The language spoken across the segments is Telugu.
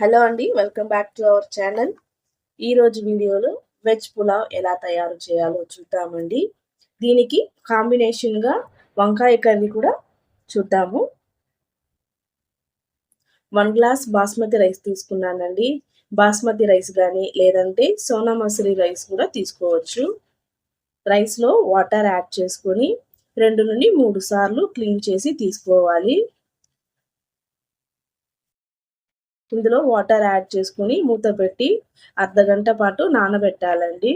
హలో అండి welcome back to our channel. ఈరోజు వీడియోలో వెజ్ పులావ్ ఎలా తయారు చేయాలో చూద్దామండి. దీనికి కాంబినేషన్గా వంకాయ కర్రీ కూడా చూద్దాము. వన్ గ్లాస్ బాస్మతి రైస్ తీసుకున్నానండి. బాస్మతి రైస్ కానీ లేదంటే సోనా మసూరి రైస్ కూడా తీసుకోవచ్చు. రైస్లో వాటర్ యాడ్ చేసుకొని రెండు నుండి మూడు సార్లు క్లీన్ చేసి తీసుకోవాలి. ఇందులో వాటర్ యాడ్ చేసుకుని మూత పెట్టి అర్ధగంట పాటు నానబెట్టాలండి.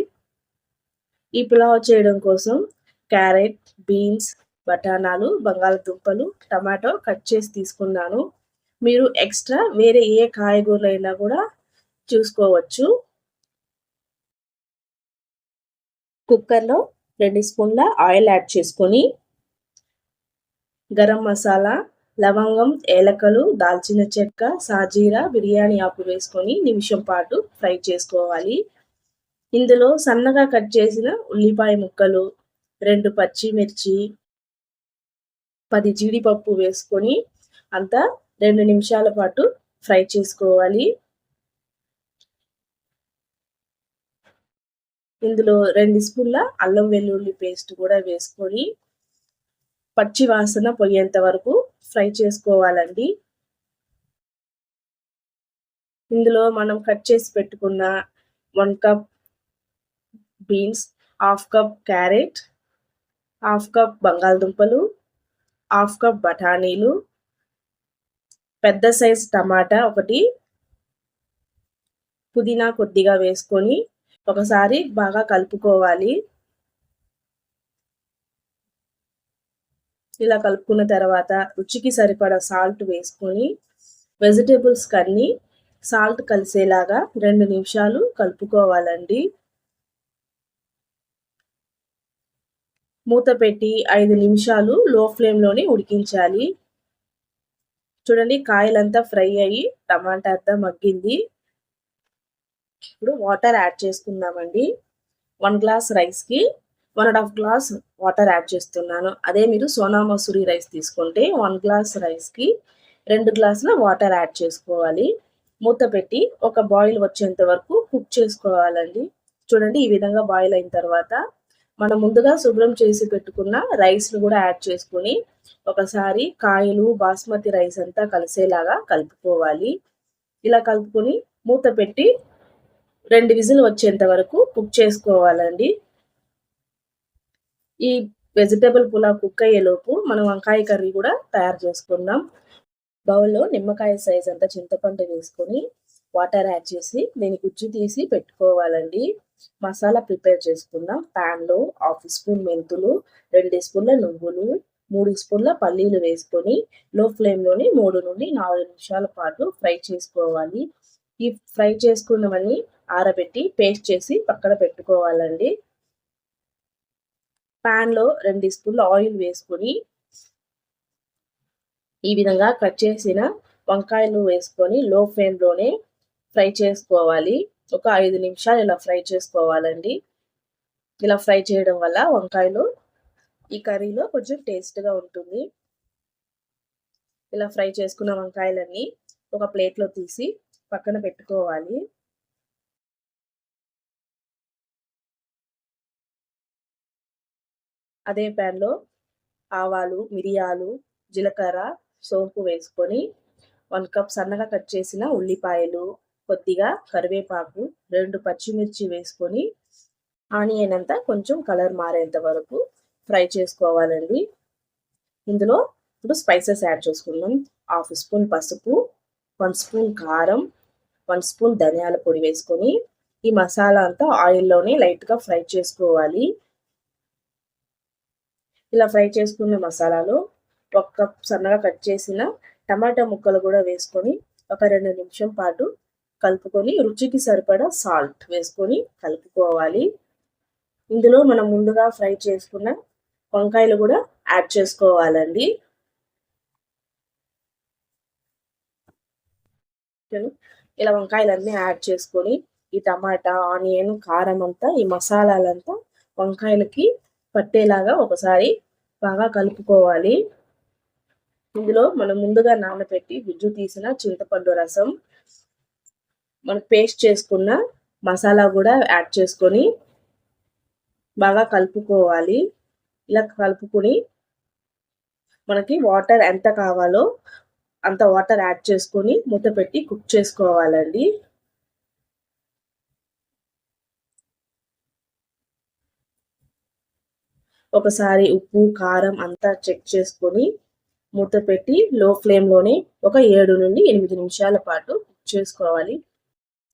ఈ పులావ్ చేయడం కోసం క్యారెట్ బీన్స్ బఠానాలు బంగాళదుంపలు టమాటో కట్ చేసి తీసుకున్నాను. మీరు ఎక్స్ట్రా వేరే ఏ కాయగూరలైనా కూడా చూసుకోవచ్చు. కుక్కర్లో రెండు స్పూన్ల ఆయిల్ యాడ్ చేసుకొని గరం మసాలా లవంగం ఏలకలు దాల్చిన చెక్క సాజీరా బిర్యానీ ఆకు వేసుకొని నిమిషం పాటు ఫ్రై చేసుకోవాలి. ఇందులో సన్నగా కట్ చేసిన ఉల్లిపాయ ముక్కలు రెండు పచ్చిమిర్చి పది జీడిపప్పు వేసుకొని అంతా రెండు నిమిషాల పాటు ఫ్రై చేసుకోవాలి. ఇందులో రెండు స్పూన్ల అల్లం వెల్లుల్లి పేస్ట్ కూడా వేసుకొని పచ్చి వాసన పోయేంత వరకు ఫ్రై చేసుకోవాలండి. ఇందులో మనం కట్ చేసి పెట్టుకున్న one cup beans half cup carrot half cup బంగాళదుంపలు హాఫ్ కప్ బఠానీలు పెద్ద సైజ్ టమాటా ఒకటి పుదీనా కొద్దిగా వేసుకొని ఒకసారి బాగా కలుపుకోవాలి. ఇలా కలుపుకున్న తర్వాత రుచికి సరిపడా సాల్ట్ వేసుకొని వెజిటేబుల్స్ కన్నీ సాల్ట్ కలిసేలాగా రెండు నిమిషాలు కలుపుకోవాలండి. మూత పెట్టి ఐదు నిమిషాలు లో ఫ్లేమ్లోనే ఉడికించాలి. చూడండి కాయలంతా ఫ్రై అయ్యి టమాటా అంతా మగ్గింది. ఇప్పుడు వాటర్ యాడ్ చేసుకుందామండి. వన్ గ్లాస్ రైస్కి one and half glass water add చేస్తున్నాను. అదే మీరు సోనా మసూరి రైస్ తీసుకుంటే వన్ గ్లాస్ రైస్కి రెండు గ్లాసుల వాటర్ యాడ్ చేసుకోవాలి. మూత పెట్టి ఒక బాయిల్ వచ్చేంత వరకు కుక్ చేసుకోవాలండి. చూడండి ఈ విధంగా బాయిల్ అయిన తర్వాత మనం ముందుగా శుభ్రం చేసి పెట్టుకున్న రైస్ను కూడా యాడ్ చేసుకుని ఒకసారి కాయలు బాస్మతి రైస్ అంతా కలిసేలాగా కలుపుకోవాలి. ఇలా కలుపుకొని మూత పెట్టి రెండు విజిల్ వచ్చేంత వరకు కుక్ చేసుకోవాలండి. ఈ వెజిటేబుల్ పులావ్ కుక్ అయ్యేలోపు మనం వంకాయ కర్రీ కూడా తయారు చేసుకుందాం. బౌల్లో నిమ్మకాయ సైజ్ అంతా చింతపండు వేసుకొని వాటర్ యాడ్ చేసి దీని గుజ్జు తీసి పెట్టుకోవాలండి. మసాలా ప్రిపేర్ చేసుకుందాం. ప్యాన్లో హాఫ్ స్పూన్ మెంతులు రెండు స్పూన్ల నువ్వులు మూడు స్పూన్ల పల్లీలు వేసుకొని లో ఫ్లేమ్లోని మూడు నుండి నాలుగు నిమిషాల పాటు ఫ్రై చేసుకోవాలి. ఈ ఫ్రై చేసుకున్నవన్నీ ఆరబెట్టి పేస్ట్ చేసి పక్కన పెట్టుకోవాలండి. ప్యాన్లో రెండు స్పూన్లు ఆయిల్ వేసుకొని ఈ విధంగా కట్ చేసిన వంకాయలు వేసుకొని లో ఫ్లేమ్లోనే ఫ్రై చేసుకోవాలి. ఒక ఐదు నిమిషాలు ఇలా ఫ్రై చేసుకోవాలండి. ఇలా ఫ్రై చేయడం వల్ల వంకాయలు ఈ కర్రీలో కొంచెం టేస్ట్గా ఉంటుంది. ఇలా ఫ్రై చేసుకున్న వంకాయలన్నీ ఒక ప్లేట్లో తీసి పక్కన పెట్టుకోవాలి. అదే ప్యాన్లో ఆవాలు మిరియాలు జీలకర్ర సోంపు వేసుకొని వన్ కప్ సన్నగా కట్ చేసిన ఉల్లిపాయలు కొద్దిగా కరివేపాకు రెండు పచ్చిమిర్చి వేసుకొని ఆనియన్ అంతా కొంచెం కలర్ మారేంత వరకు ఫ్రై చేసుకోవాలండి. ఇందులో ఇప్పుడు స్పైసెస్ యాడ్ చేసుకుందాం. హాఫ్ స్పూన్ పసుపు వన్ స్పూన్ కారం వన్ స్పూన్ ధనియాల పొడి వేసుకొని ఈ మసాలా అంతా ఆయిల్లోనే లైట్గా ఫ్రై చేసుకోవాలి. ఇలా ఫ్రై చేసుకున్న మసాలాలో ఒక కప్ సన్నగా కట్ చేసిన టమాటా ముక్కలు కూడా వేసుకొని ఒక రెండు నిమిషం పాటు కలుపుకొని రుచికి సరిపడా సాల్ట్ వేసుకొని కలుపుకోవాలి. ఇందులో మనం ముందుగా ఫ్రై చేసుకున్న వంకాయలు కూడా యాడ్ చేసుకోవాలండి. ఇలా వంకాయలన్నీ యాడ్ చేసుకొని ఈ టమాటా ఆనియన్ కారం అంతా ఈ మసాలాలంతా వంకాయలకి పట్టేలాగా ఒకసారి బాగా కలుపుకోవాలి. ఇందులో మనం ముందుగా నానబెట్టి గుజ్జు తీసిన చింతపండు రసం మనం పేస్ట్ చేసుకున్న మసాలా కూడా యాడ్ చేసుకొని బాగా కలుపుకోవాలి. ఇలా కలుపుకొని మనకి వాటర్ ఎంత కావాలో అంత వాటర్ యాడ్ చేసుకొని మూత పెట్టి కుక్ చేసుకోవాలండి. ఒకసారి ఉప్పు కారం అంతా చెక్ చేసుకొని మూత పెట్టి లో ఫ్లేమ్లోనే ఒక ఏడు నుండి ఎనిమిది నిమిషాల పాటు కుక్ చేసుకోవాలి.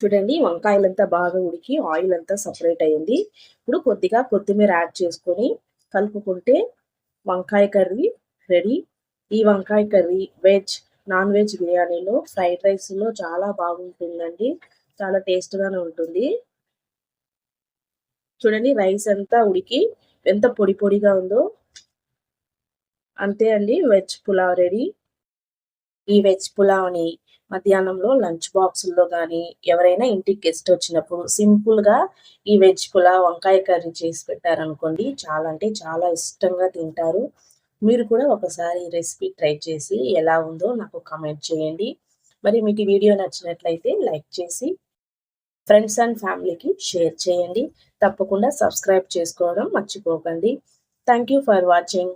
చూడండి వంకాయలంతా బాగా ఉడికి ఆయిల్ అంతా సపరేట్ అయింది. ఇప్పుడు కొద్దిగా కొత్తిమీర యాడ్ చేసుకొని కలుపుకుంటే వంకాయ కర్రీ రెడీ ఈ వంకాయ కర్రీ వెజ్ నాన్ వెజ్ బిర్యానీలో ఫ్రైడ్ రైస్లో చాలా బాగుంటుందండి. చాలా టేస్ట్గానే ఉంటుంది. చూడండి రైస్ అంతా ఉడికి ఎంత పొడి పొడిగా ఉందో అంతే అండి వెజ్ పులావ్ రెడీ. ఈ వెజ్ పులావ్ని మధ్యాహ్నంలో లంచ్ బాక్సుల్లో కానీ ఎవరైనా ఇంటికి గెస్ట్ వచ్చినప్పుడు సింపుల్గా ఈ వెజ్ పులావ్ వంకాయ కర్రీ చేసి పెట్టారనుకోండి చాలా అంటే చాలా ఇష్టంగా తింటారు. మీరు కూడా ఒకసారి రెసిపీ ట్రై చేసి ఎలా ఉందో నాకు కమెంట్ చేయండి. మరి మీకు వీడియో నచ్చినట్లయితే లైక్ చేసి ఫ్రెండ్స్ అండ్ ఫ్యామిలీకి షేర్ చేయండి. తప్పకుండా సబ్స్క్రైబ్ చేసుకోవడం మర్చిపోకండి. Thank you for watching.